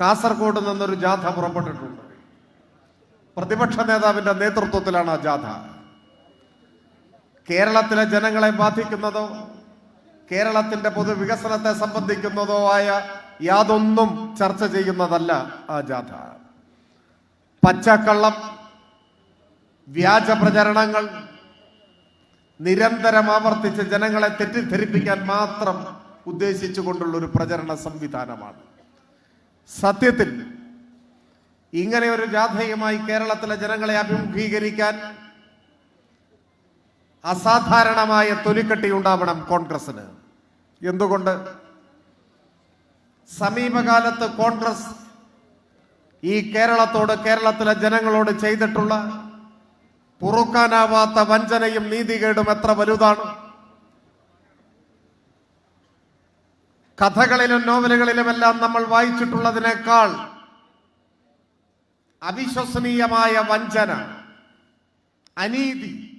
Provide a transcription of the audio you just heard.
കാസർഗോഡ് നിന്നൊരു ജാഥ പുറപ്പെട്ടിട്ടുണ്ട്. പ്രതിപക്ഷ നേതാവിന്റെ നേതൃത്വത്തിലാണ് ആ ജാഥ. കേരളത്തിലെ ജനങ്ങളെ ബാധിക്കുന്നതോ കേരളത്തിന്റെ പൊതുവികസനത്തെ സംബന്ധിക്കുന്നതോ ആയ യാതൊന്നും ചർച്ച ചെയ്യുന്നതല്ല ആ ജാഥ. പച്ചക്കള്ളം വ്യാജ പ്രചരണങ്ങൾ നിരന്തരം ആവർത്തിച്ച് ജനങ്ങളെ തെറ്റിദ്ധരിപ്പിക്കാൻ മാത്രം ഉദ്ദേശിച്ചുകൊണ്ടുള്ള ഒരു പ്രചരണ സംവിധാനമാണ്. സത്യത്തിൽ ഇങ്ങനെ ഒരു ജാഥയുമായി കേരളത്തിലെ ജനങ്ങളെ അഭിമുഖീകരിക്കാൻ അസാധാരണമായ തൊലിക്കെട്ടി ഉണ്ടാവണം കോൺഗ്രസിന് എന്തുകൊണ്ട്? സമീപകാലത്ത് കോൺഗ്രസ് ഈ കേരളത്തോട് കേരളത്തിലെ ജനങ്ങളോട് ചെയ്തിട്ടുള്ള പൊറുക്കാനാവാത്ത വഞ്ചനയും നീതികേടും എത്ര വലുതാണ്? കഥകളിലും നോവലുകളിലുമെല്ലാം നമ്മൾ വായിച്ചിട്ടുള്ളതിനേക്കാൾ അവിശ്വസനീയമായ വഞ്ചന അനീതി